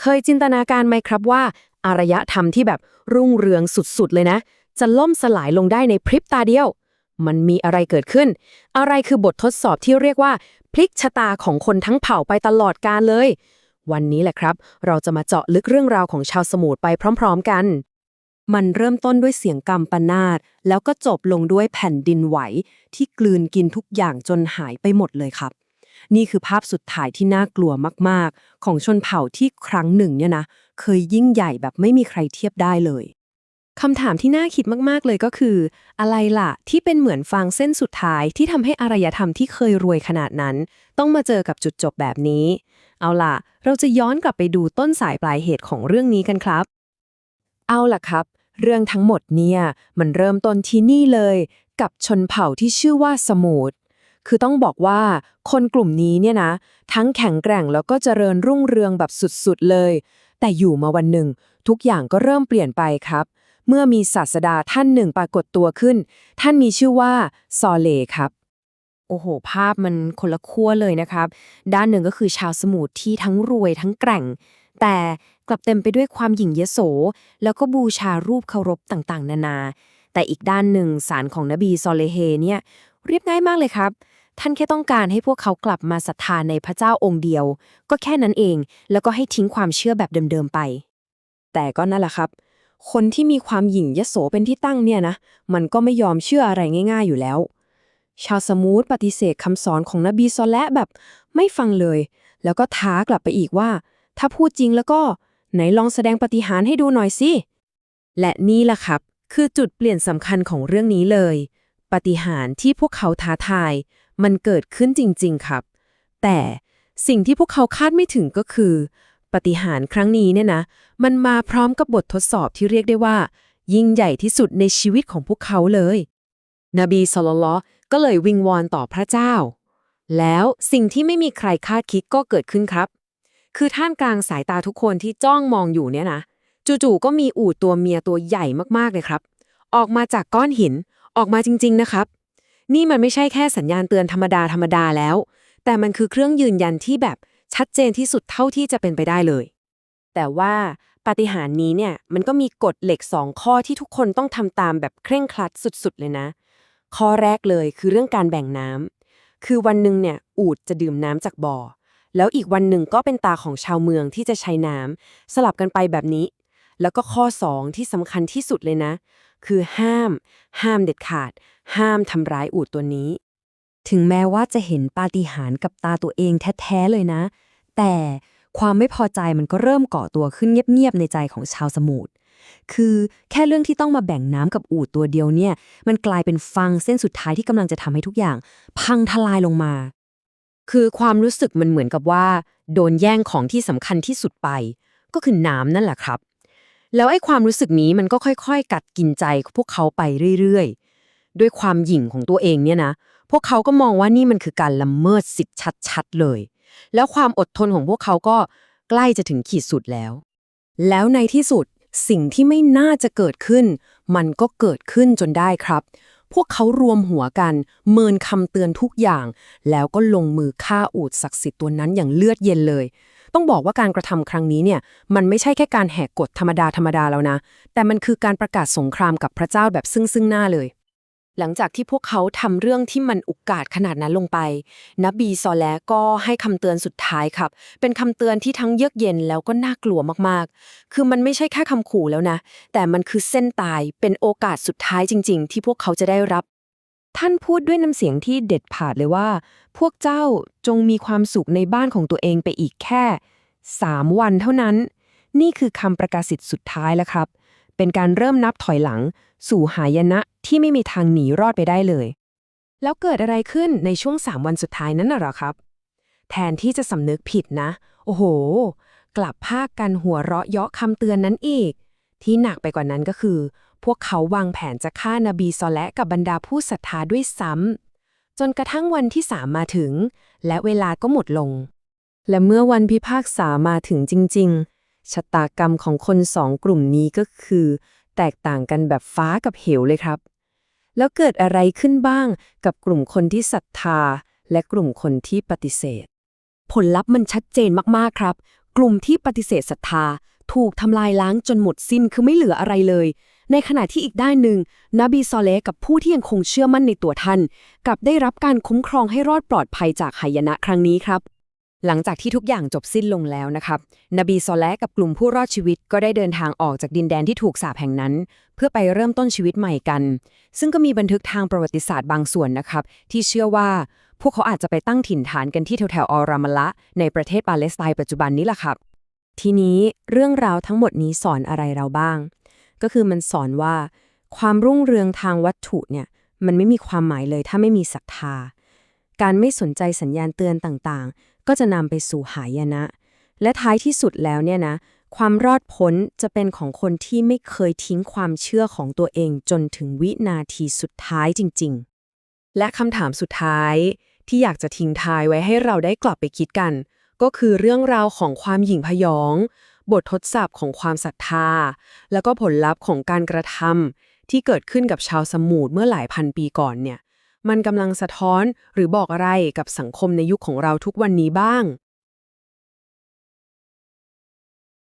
เคยจินตนาการไหมครับว่า อารยธรรมที่แบบรุ่งเรืองสุดๆเลยนะ จะล่มสลายลงได้ในพริบตาเดียว มันมีอะไรเกิดขึ้น อะไรคือบททดสอบที่เรียกว่า พลิกชะตาของคนทั้งเผ่าไปตลอดกาลเลย วันนี้แหละครับ เราจะมาเจาะลึกเรื่องราวของชาวสมุทรไปพร้อม ๆกันมันเริ่มต้นด้วยเสียงกำปนาตแล้วก็จบลงด้วยแผ่นดินไหว ที่กลืนกินทุกอย่างจนหายไปหมดเลยครับ นี่คือภาพสุดท้ายที่น่ากลัวมากๆ ของชนเผ่าที่ครั้งหนึ่งเนี่ยนะ เคยยิ่งใหญ่แบบไม่มีใครเทียบได้เลยคำถามที่น่าคิดมากๆเลยก็คือ อะไรล่ะ ที่เป็นเหมือนฟางเส้นสุดท้ายที่ทำให้อารยธรรมที่เคยรวยขนาดนั้น ต้องมาเจอกับจุดจบแบบนี้ เอาล่ะ เราจะย้อนกลับไปดูต้นสายปลายเหตุของเรื่องนี้กันครับ เอาล่ะครับ เรื่องทั้งหมดเนี่ย มันเริ่มต้นที่นี่เลย กับชนเผ่าที่ชื่อว่าสมูท คือต้องบอกว่าคนกลุ่มนี้เนี่ยนะ ทั้งแข็งแกร่งแล้วก็เจริญรุ่งเรืองแบบสุดๆเลย แต่อยู่มาวันหนึ่ง ทุกอย่างก็เริ่มเปลี่ยนไปครับ เมื่อมีศาสดาท่านหนึ่งปรากฏตัวขึ้น ท่านมีชื่อว่าซอเลครับโอ้โห ภาพมันคนละขั้วเลยนะครับ ด้านหนึ่งก็คือชาวสมุทรที่ทั้งรวยทั้งแกร่ง แต่กลับเต็มไปด้วยความหยิ่งยโส แล้วก็บูชารูปเคารพต่างๆ นานา แต่อีกด้านหนึ่งสารของนบีซอเลเฮเนี่ย เรียบง่ายมากเลยครับ ท่านแค่ต้องการให้พวกเขากลับมาศรัทธาในพระเจ้าองค์เดียว ก็แค่นั้นเอง แล้วก็ให้ทิ้งความเชื่อแบบเดิมๆไป แต่ก็นั่นแหละครับ คนที่มีความหยิ่งยโสเป็นที่ตั้งเนี่ยนะ มันก็ไม่ยอมเชื่ออะไรง่าย ๆอยู่แล้ว ชาวสมูทปฏิเสธคำสอนของนบีซอและแบบ ไม่ฟังเลย แล้วก็ท้ากลับไปอีกว่า ถ้าพูดจริงแล้วก็ ไหนลองแสดงปฏิหารให้ดูหน่อยสิและนี่ล่ะครับ คือจุดเปลี่ยนสำคัญของเรื่องนี้เลย ปฏิหารที่พวกเขาท้าทาย มันเกิดขึ้นจริง ๆ ครับ แต่สิ่งที่พวกเขาคาดไม่ถึงก็คือ ปฏิหารครั้งนี้เนี่ยนะ มันมาพร้อมกับบททดสอบที่เรียกได้ว่า ยิ่งใหญ่ที่สุดในชีวิตของพวกเขาเลย นบีสลลอก็เลยวิงวอนต่อพระเจ้า แล้วสิ่งที่ไม่มีใครคาดคิดก็เกิดขึ้นครับ คือท่ามกลางสายตาทุกคนที่จ้องมองอยู่เนี่ยนะ จู่ๆก็มีอูฐตัวเมียตัวใหญ่มากๆเลยครับ ออกมาจากก้อนหิน ออกมาจริง ๆ นะครับ นี่มันไม่ใช่แค่สัญญาณเตือนธรรมดาธรรมดาแล้ว แต่มันคือเครื่องยืนยันที่แบบชัดเจนที่สุดเท่าที่จะเป็นไปได้เลย แต่ว่าปาฏิหาริย์นี้เนี่ยมันก็มีกฎเหล็กสองข้อที่ทุกคนต้องทำตามแบบเคร่งครัดสุด ๆ เลยนะ ข้อแรกเลยคือเรื่องการแบ่งน้ำคือวันหนึ่งเนี่ยอูดจะดื่มน้ำจากบ่อ แล้วอีกวันหนึ่งก็เป็นตาของชาวเมืองที่จะใช้น้ำสลับกันไปแบบนี้ แล้วก็ข้อ 2 ที่สำคัญที่สุดเลยนะ คือห้าม ห้ามเด็ดขาด ห้ามทำร้ายอูดตัวนี้ ถึงแม้ว่าจะเห็นปาฏิหาริย์กับตาตัวเองแท้ๆเลยนะ แต่ความไม่พอใจมันก็เริ่มก่อตัวขึ้นเงียบๆในใจของชาวสมุทรคือแค่เรื่องที่ต้องมาแบ่งน้ำกับอูดตัวเดียวเนี่ย มันกลายเป็นฟังเส้นสุดท้ายที่กำลังจะทำให้ทุกอย่าง พังทลายลงมา คือความรู้สึกมันเหมือนกับว่า โดนแย่งของที่สำคัญที่สุดไป ก็คือน้ำนั่นแหละครับ แล้วไอ้ความรู้สึกนี้มันก็ค่อยๆ กัดกินใจพวกเขาไปเรื่อยๆ ด้วยความหยิ่งของตัวเองเนี่ยนะ พวกเขาก็มองว่านี่มันคือการละเมิดสิทธิ์ชัดๆเลย แล้วความอดทนของพวกเขาก็ใกล้จะถึงขีดสุดแล้ว แล้วในที่สุดสิ่งที่ไม่น่าจะเกิดขึ้น มันก็เกิดขึ้นจนได้ครับ พวกเขารวมหัวกัน เมินคำเตือนทุกอย่าง แล้วก็ลงมือฆ่าอูดศักดิ์สิทธิ์ตัวนั้นอย่างเลือดเย็นเลย ต้องบอกว่าการกระทำครั้งนี้เนี่ยมันไม่ใช่แค่การแหกกฎธรรมดาธรรมดาแล้วนะ แต่มันคือการประกาศสงครามกับพระเจ้าแบบซึ่งซึ่งหน้าเลย หลังจากที่พวกเขาทำเรื่องที่มันอุกกาจขนาดนั้นลงไป นบีซอแลก็ให้คำเตือนสุดท้ายครับ เป็นคำเตือนที่ทั้งเยือกเย็นแล้วก็น่ากลัวมากๆ คือมันไม่ใช่แค่คำขู่แล้วนะ แต่มันคือเส้นตายเป็นโอกาสสุดท้ายจริง ๆ ที่พวกเขาจะได้รับ ท่านพูดด้วยน้ำเสียงที่เด็ดผาดเลยว่า พวกเจ้าจงมีความสุขในบ้านของตัวเองไปอีกแค่สามวันเท่านั้น นี่คือคำประกาศสิทธิ์สุดท้ายแล้วครับ เป็นการเริ่มนับถอยหลัง สู่หายนะที่ไม่มีทางหนีรอดไปได้เลย แล้วเกิดอะไรขึ้นในช่วงสามวันสุดท้ายนั้นน่ะหรอครับ แทนที่จะสำนึกผิดนะ โอ้โห กลับภาคกันหัวเราะเยาะคำเตือนนั้นอีก ที่หนักไปกว่านั้นก็คือ พวกเขาวางแผนจะฆ่านบีซอและกับบรรดาผู้ศรัทธาด้วยซ้ำ จนกระทั่งวันที่สามมาถึง และเวลาก็หมดลง และเมื่อวันพิพากษามาถึงจริง ๆ ชะตากรรมของคนสองกลุ่มนี้ก็คือ แตกต่างกันแบบฟ้ากับเหวเลยครับ แล้วเกิดอะไรขึ้นบ้างกับกลุ่มคนที่ศรัทธา และกลุ่มคนที่ปฏิเสธ ผลลัพธ์มันชัดเจนมากๆครับ กลุ่มที่ปฏิเสธศรัทธาถูกทำลายล้างจนหมดสิ้นคือไม่เหลืออะไรเลย ในขณะที่อีกด้านหนึ่ง นบีซอเลกับผู้ที่ยังคงเชื่อมั่นในตัวท่านกลับได้รับการคุ้มครองให้รอดปลอดภัยจากหายนะครั้งนี้ครับ หลังจากที่ทุกอย่างจบสิ้นลงแล้วนะครับ นบีซอแลกับกลุ่มผู้รอดชีวิตก็ได้เดินทางออกจากดินแดนที่ถูกสาปแห่งนั้น เพื่อไปเริ่มต้นชีวิตใหม่กัน ซึ่งก็มีบันทึกทางประวัติศาสตร์บางส่วนนะครับ ที่เชื่อว่าพวกเขาอาจจะไปตั้งถิ่นฐานกันที่แถวๆออรามละ ในประเทศปาเลสไตน์ปัจจุบันนี้แหละครับ ทีนี้เรื่องราวทั้งหมดนี้สอนอะไรเราบ้าง ก็คือมันสอนว่า ความรุ่งเรืองทางวัตถุเนี่ยมันไม่มีความหมายเลยถ้าไม่มีศรัทธา การไม่สนใจสัญญาณเตือนต่างๆ ก็จะนำไปสู่หายนะ และท้ายที่สุดแล้วเนี่ยนะ ความรอดพ้นจะเป็นของคนที่ไม่เคยทิ้งความเชื่อของตัวเองจนถึงวินาทีสุดท้ายจริง ๆ และคำถามสุดท้ายที่อยากจะทิ้งท้ายไว้ให้เราได้กลับไปคิดกัน ก็คือเรื่องราวของความหยิ่งพยอง บททดสอบของความศรัทธา แล้วก็ผลลัพธ์ของการกระทำที่เกิดขึ้นกับชาวสมูทเมื่อหลายพันปีก่อนเนี่ย มันกำลังสะท้อนหรือบอกอะไรกับสังคมในยุคของเราทุกวันนี้บ้าง